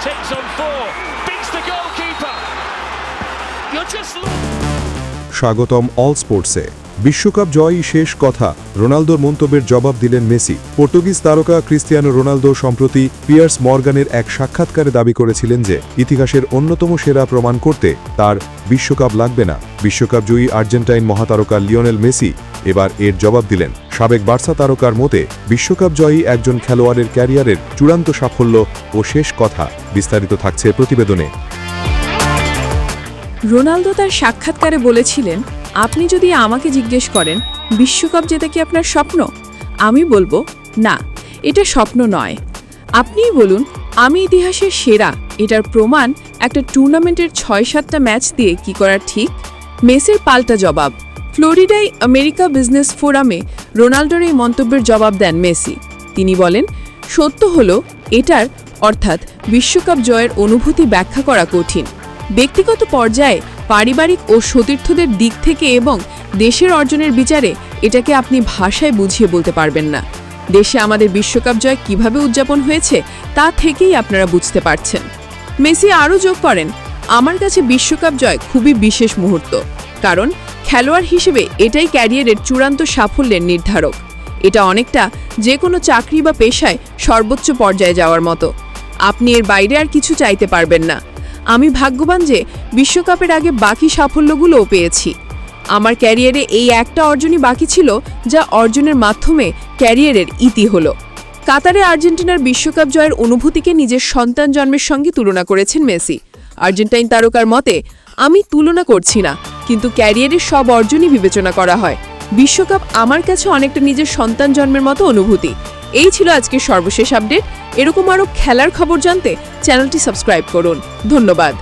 takes on four, beats the goalkeeper. You're just. স্বাগতম all স্পোর্টসে বিশ্বকাপ জয়ই শেষ কথা রোনালদোর মন্তব্যের জবাব দিলেন মেসি পর্তুগিজ তারকা ক্রিস্টিয়ানো রোনালদো সম্প্রতি পিয়ার্স মর্গানের এক সাক্ষাৎকারে দাবি করেছিলেন যে ইতিহাসের অন্যতম সেরা প্রমাণ করতে তার বিশ্বকাপ লাগবে না বিশ্বকাপ জয়ী আর্জেন্টাইন মহাতারকা লিওনেল মেসি এবার এর জবাব দিলেন সাবেক বার্সা তারকার মতে, বিশ্বকাপ জয়ী একজন খেলোয়াড়ের ক্যারিয়ারের চূড়ান্ত সাফল্য ও শেষ কথা বিস্তারিত থাকছে প্রতিবেদনে। রোনালদো তার সাক্ষাৎকারে বলেছিলেন, আপনি যদি আমাকে জিজ্ঞেস করেন, বিশ্বকাপ জেতা কি আপনার স্বপ্ন? আমি বলব, না, এটা স্বপ্ন নয়। আপনিই বলুন, আমি ইতিহাসের সেরা, এটার প্রমাণ একটা টুর্নামেন্টের ছয় সাতটা ম্যাচ দিয়ে কি করা ঠিক? মেসের পাল্টা জবাব, ফ্লোরিডায় আমেরিকা বিজনেস ফোরামে রোনাল্ডোর এই মন্তব্যের জবাব দেন মেসি। তিনি বলেন, সত্য হলো, এটার, অর্থাৎ, বিশ্বকাপ জয়ের অনুভূতি ব্যাখ্যা করা কঠিন। ব্যক্তিগত পর্যায়ে, পারিবারিক ও সতীর্থদের দিক থেকে এবং দেশের অর্জনের বিচারে এটাকে আপনি ভাষায় বুঝিয়ে বলতে পারবেন না। দেশে আমাদের বিশ্বকাপ জয় কীভাবে উদযাপন হয়েছে, তা থেকেই আপনারা বুঝতে পারছেন। মেসি আরও যোগ করেন, আমার কাছে বিশ্বকাপ জয় খুবই বিশেষ মুহূর্ত। কারণ খেলোয়াড় হিসেবে এটাই ক্যারিয়ারের চূড়ান্ত সাফল্যের নির্ধারক। এটা অনেকটা যে কোনো চাকরি বা পেশায় সর্বোচ্চ পর্যায়ে যাওয়ার মতো। আপনি এর বাইরে আর কিছু চাইতে পারবেন না। আমি ভাগ্যবান যে বিশ্বকাপের আগে বাকি সাফল্যগুলোও পেয়েছি। আমার ক্যারিয়ারে এই একটা অর্জনই বাকি ছিল, যা অর্জনের মাধ্যমে ক্যারিয়ারের ইতি হলো। কাতারে আর্জেন্টিনার বিশ্বকাপ জয়ের অনুভূতিকে নিজের সন্তান জন্মের সঙ্গে তুলনা করেছেন মেসি। আর্জেন্টাইন তারকার মতে, আমি তুলনা করছি না। কিন্তু ক্যারিয়ারের সব অর্জনই বিবেচনা করা হয়। বিশ্বকাপ আমার কাছে অনেকটা নিজের সন্তান জন্মের মতো অনুভূতি। এই ছিল আজকের সর্বশেষ আপডেট। এরকম আরও খেলার খবর জানতে চ্যানেলটি সাবস্ক্রাইব করুন। ধন্যবাদ।